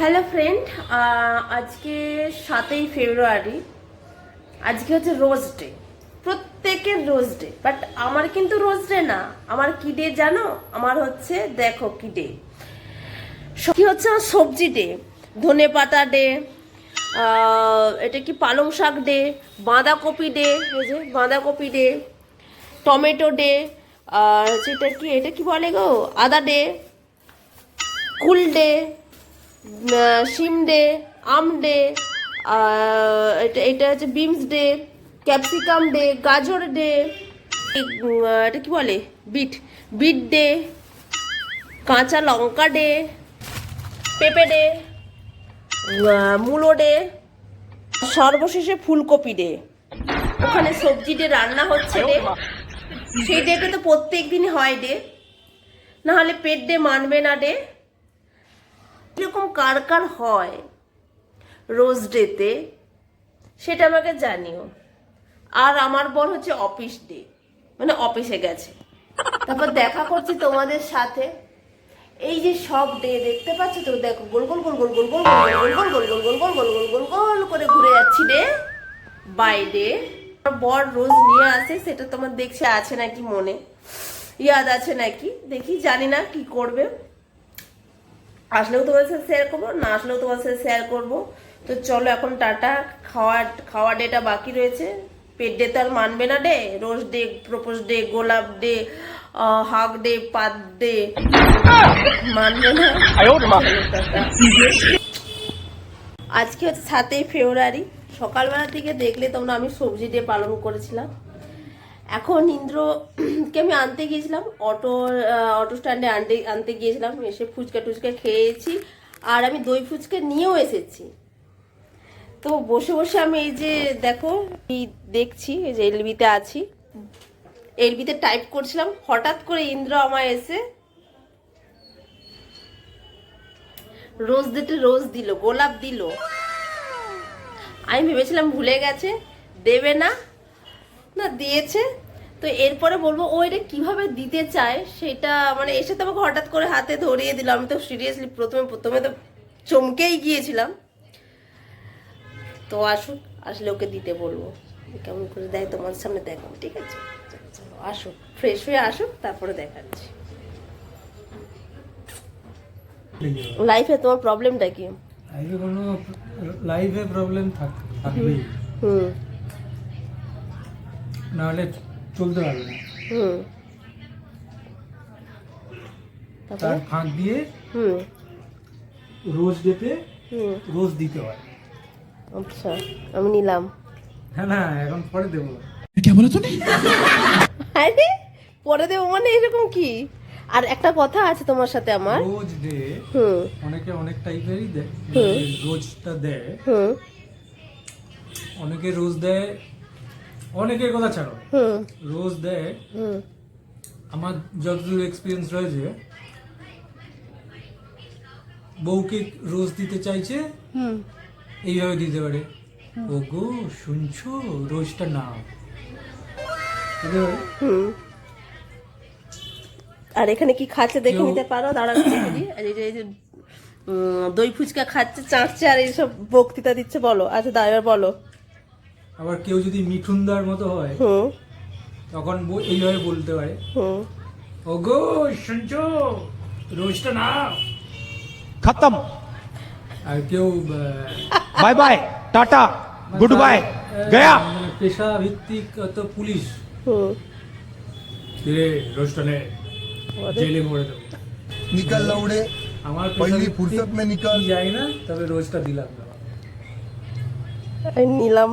Hello friend আজকে সাতই ফেব্রুয়ারি। আজকে হচ্ছে রোজ ডে প্রত্যেকের রোজ ডে বাট আমার কিন্তু রোজ ডে না। আমার কি ডে জানো? আমার হচ্ছে, দেখো কি ডে কি হচ্ছে আমার সবজি ডে ধনে পাতা ডে এটা কি পালং শাক ডে বাঁধাকপি ডে এই যে বাঁধাকপি ডে টমেটো ডে আর হচ্ছে এটা কি এটা কি বলে গো? আদা ডে কুল ডে শিম ডে, আম ডে এটা এটা হচ্ছে বিমস ডে, ক্যাপসিকাম ডে, গাজর ডে এটা কি বলে? বিট বিট ডে, কাঁচা লঙ্কা ডে, পেঁপে ডে মূলো ডে, সর্বশেষে ফুলকপি ডে। ওখানে সবজি ডে, রান্না হচ্ছে ডে। সেই ডেটা তো প্রত্যেক দিনই হয় ডে। নাহলে পেট ডে মানবে না ডে। এরকম কার কার হয় রোজ ডেতে সেটা আমাকে জানিও আর আমার বর হচ্ছে অফিস ডে মানে অফিসে গেছে তারপর দেখা করছি তোমাদের সাথে এই যে সব ডে দেখতে পাচ্ছ তো দেখো গোল গোল গোল গোল গোল গোল গোল গোল গোল গোল গোল গোল গোল গোল গোল গোল করে ঘুরে যাচ্ছি ডে বাই ডে বর রোজ নিয়ে আসে সেটা তোমার দেখছে আছে নাকি মনে ইয়াদ আছে নাকি দেখি জানি না কি করবে আসলেও তোমার সাথে শেয়ার করব না আসলেও তোমার সাথে শেয়ার করব। তো চলো এখন টাটা খাওয়া খাওয়া ডেটা বাকি রয়েছে। পেট ডে তো আর মানবে না day rose day propose day গোলাপ ডে হাক ডে পাত ডে মানবে না। আজকে হচ্ছে সাতই ফেব্রুয়ারি সকালবেলা থেকে দেখলে তোমরা আমি সবজি ডে পালন করেছিলাম। এখন ইন্দ্রকে আমি আনতে গিয়েছিলাম, অটো অটো স্ট্যান্ডে আনতে আনতে গিয়েছিলাম, এসে ফুচকা টুচকা খেয়েছি, আর আমি দই ফুচকা নিয়েও এসেছি। তো বসে বসে আমি এই যে দেখো, এই দেখছি, এই যে এলবিতে আছি। এলবিতে টাইপ করছিলাম, হঠাৎ করে ইন্দ্র আমার এসে রোজ দিতে রোজ দিল, গোলাপ দিল। আমি ভেবেছিলাম ভুলে গেছে, দেবে না না দিয়েছে। তো এরপরে বলব ও এটা কীভাবে দিতে চায় সেটা মানে এসে তো আমাকে হঠাৎ করে হাতে ধরিয়ে দিল। আমি তো সিরিয়াসলি প্রথমে প্রথমে তো চমকেই গিয়েছিলাম। তো আসুক আসলে ওকে দিতে বলব। কেমন করে দেয় তোমার সামনে দেখো ঠিক আছে? আসুক ফ্রেশ হয়ে আসুক তারপরে দেখাচ্ছি। লাইফে তোমার প্রবলেমটা কি? লাইফে কোনো লাইফে প্রবলেম থাক থাকবেই। হুম। নাহলে চলতে পারবে না। হুম। তারপরে? তার ফাঁক দিয়ে হুম। রোজ হুম। রোজ দিতে হয়। আচ্ছা আমি নিলাম। হ্যাঁ না এখন পরে দেবো। আরে পরে দেবো মানে এরকম কি? আর একটা কথা আছে তোমার সাথে আমার। রোজ ডে হুম। অনেকে অনেক টাইপেরই দেয়। হুম। রোজটা দেয়। হুম। অনেকে রোজ দেয় অনেকের কথা ছাড়ো। রোজ দেয়। আমার যতদূর এক্সপিরিয়েন্স রয়েছে বউকে রোজ দিতে চাইছে এইভাবে দিতে পারে। ও গো শুনছো? রোজটা নাও। হুম। আর এখানে কি খাচ্ছে দেখে নিতে পারো? দাঁড়ানো এই যে এই যে দই ফুচকা খাচ্ছে চাঁচছে আর এইসব বক্তৃতা দিচ্ছে বলো। আচ্ছা দা এবার বলো। আবার কেউ যদি মিঠুনদার মতো হয় তখন এইভাবে বলতে পারে। ওগো সঞ্চ রোজটা না খতম। আর কেউ বাই বাই টাটা গুড বাই গয়া। মানে পেশা ভিত্তিক তো পুলিশ। রে রোজটা নে? জেলে ভরে দেবো নিকাল লাউড়ে আমার পহলি ফুরসত মে নিকাল। যাই না তবে রোজটা দিলাম। নিলাম।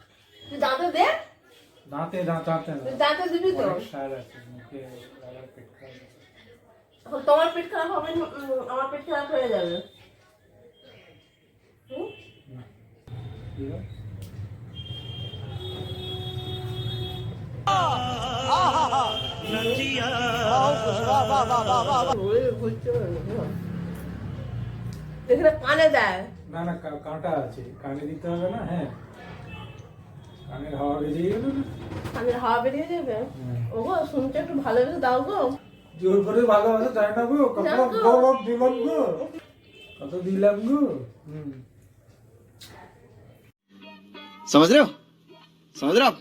দাঁতে দাঁত দাঁতে না তুই দাঁতে দিবি তো অনেক সার আছে মুখে লাগার পেট খারাপ আছে। এখন তোমার পেট খারাপ হবে না, উম, আমার পেট খারাপ হয়ে যাবে হুম? দিও এখানে কানে দেয় না না কা- কাঁটা আছে কানে দিতে হবে না হ্যাঁ কানের হাওয়া বেরিয়ে গেল না কানের হাওয়া বেরিয়ে যাবে হ্যাঁ। ওগো শুনতে একটু ভালোবেসে দাও গো জোর করে ভালোবাসা যায় না গো কত না গো। গৌরব দিলাম গো কত দিলাম গো হুম समझ रहे हो समझ रहे हो आप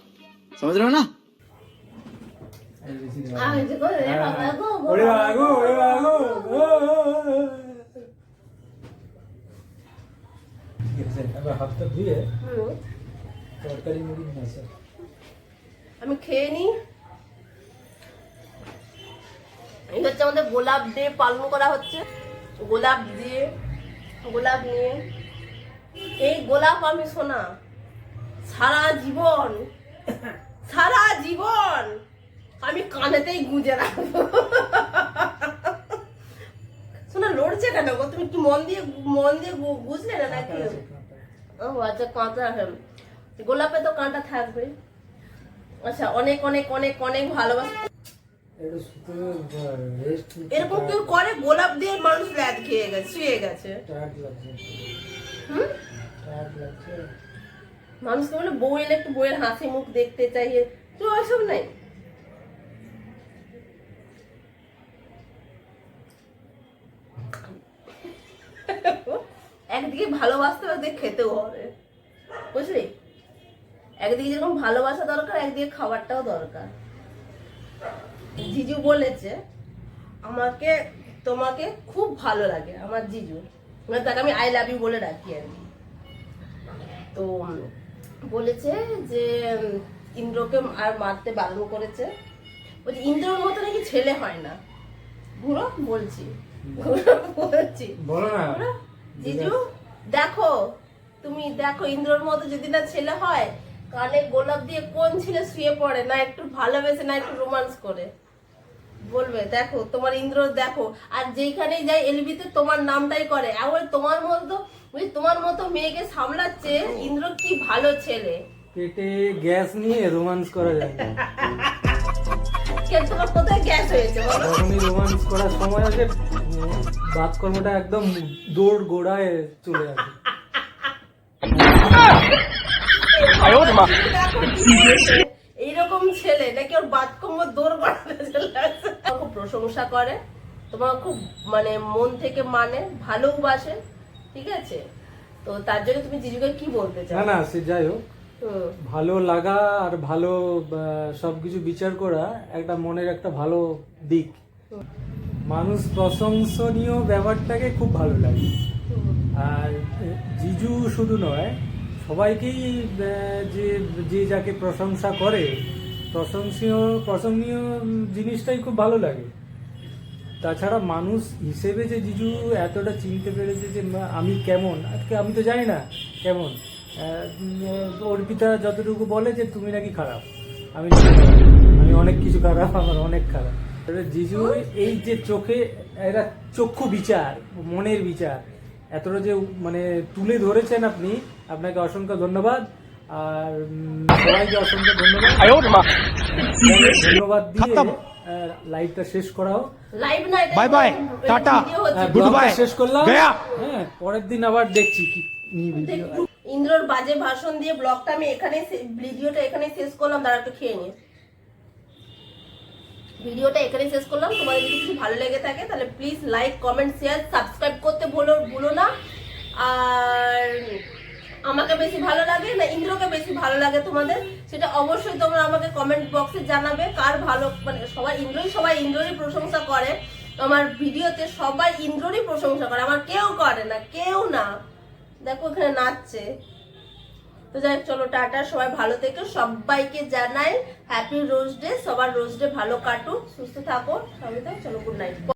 समझ रहे हो ना এই বেশি দেওয়া। আহ, এই যে গো, এ হ্যাঁ, বাবা হ্যাঁ। গো, গো, ওরে বাবা গো, ওরে বাবা গো। ও, ও, ও, ও। ঠিক আছে, এবার হাতটা ধুয়ে হুম। তরকারি মুড়ি নিয়ে আসো। আমি খেয়ে নি। এই হচ্ছে আমাদের গোলাপ দিয়ে পালন করা হচ্ছে। গোলাপ দিয়ে গোলাপ নিয়ে। এই গোলাপ আমি শোনা সারা জীবন সারা জীবন আমি কানেতেই গুঁজে রাখব। শোনা লড়ছে কেন গো? তুমি কি মন দিয়ে মন দিয়ে গু- বুঝলে না নাকি? ও আচ্ছা কাঁটা হ্যাঁ গোলাপে তো কাঁটা থাকবে। আচ্ছা অনেক অনেক অনেক অনেক ভালোবাসা। এরকম কেউ করে? গোলাপ দিয়ে মানুষ ল্যাদ খেয়ে গেছে শুয়ে গেছে। হুম? মানুষকে বলে বউ এলে একটু বইয়ের হাসি মুখ দেখতে চাই। তো ওইসব নাই। একদিকে ভালোবাসতে হবে খেতেও হবে। বুঝলি? একদিকে যেরকম ভালোবাসা দরকার একদিকে খাবারটাও দরকার। জিজু বলেছে আমাকে তোমাকে খুব ভালো লাগে আমার জিজু। মানে তাকে আমি আই লাভ ইউ বলে রাখি আর কি। তো বলেছে যে ইন্দ্রকে আর মারতে বারণ করেছে। বলছে ইন্দ্রর মতো নাকি ছেলে হয় না। ঘুরো বলছি। ঘুরো বলছি। জিজু দেখো তুমি দেখো ইন্দ্রর মতো যদি না ছেলে হয় কানে গোলাপ দিয়ে কোন ছেলে শুয়ে পড়ে? না একটু ভালোবেসে না একটু রোমান্স করে। বলবে দেখো তোমার ইন্দ্র দেখো। আর যেইখানেই যাই এলবিতে তোমার নামটাই করে। এমন তোমার মতো তোমার মতো মেয়েকে সামলাচ্ছে ইন্দ্র কি ভালো ছেলে? পেটে গ্যাস নিয়ে রোমান্স করা যায় তোমার কোথায় গ্যাস হয়েছে বলো? যখনই রোমান্স করার সময় আছে উম, বাতকর্মটা একদম দৌড় গোড়ায় চলে আসে। এইরকম ছেলে নাকি ওর বাতকম্য দৌড় করাতে খুব প্রশংসা করে তোমার খুব মানে মন থেকে মানে ভালোবাসে ঠিক আছে? তো তার জন্য তুমি জিজুকে কি বলতে চাও? না সে যাই হোক। ভালো লাগা আর ভালো সবকিছু বিচার করা একটা মনের একটা ভালো দিক। মানুষ প্রশংসনীয় ব্যাপারটাকে খুব ভালো লাগে। আর জিজু শুধু নয় সবাইকেই যে যে যাকে প্রশংসা করে, প্রশংসীয় প্রশংসনীয় জিনিসটাই খুব ভালো লাগে। তাছাড়া মানুষ হিসেবে যে জিজু এতটা চিনতে পেরেছে যে আমি কেমন? আজকে আমি তো জানি না কেমন। অর্পিতা যতটুকু বলে যে, তুমি নাকি খারাপ? আমি আমি অনেক কিছু খারাপ, আমার অনেক খারাপ। জিজু, এই যে চোখে, এরা চক্ষু বিচার, মনের বিচার। এতটা যে মানে তুলে ধরেছেন আপনি আপনাকে অসংখ্য ধন্যবাদ। আর সবাইকে অসংখ্য ধন্যবাদ। ধন্যবাদ দিয়ে লাইভটা শেষ করাও। লাইভ না এটা Bye bye, টাটা। ভিডিও হচ্ছে। হ্যাঁ, শেষ করলাম। হ্যাঁ পরের দিন আবার দেখছি কি ভিডিও ইন্দ্রর বাজে ভাষণ দিয়ে ব্লগটা আমি এখানে ভিডিওটা এখানে শেষ করলাম দাঁড়া একটু খেয়ে নিয়ে ভিডিওটা এখানে শেষ করলাম। তোমাদের যদি কিছু ভালো লেগে থাকে, তাহলে please like comment share subscribe করতে ভুলো ভুলো না। আর আমাকে বেশি ভালো লাগে না, ইন্দ্রকে বেশি ভালো লাগে তোমাদের, সেটা অবশ্যই তোমরা আমাকে কমেন্ট বক্সে জানাবে। কার ভালো মানে সবাই ইন্দ্রই সবাই ইন্দ্ররই প্রশংসা করে। আমার ভিডিওতে সবাই ইন্দ্ররই প্রশংসা করে। আমার কেউ করে না, কেউ না। দেখো এখানে নাচছে। তো যাই চলো, টাটা, সবাই ভালো থেকো। সবাইকে জানাই হ্যাপি রোজ ডে সবার রোজ ডে ভালো কাটুক, সুস্থ থাকো, সবাই চলো গুড নাইট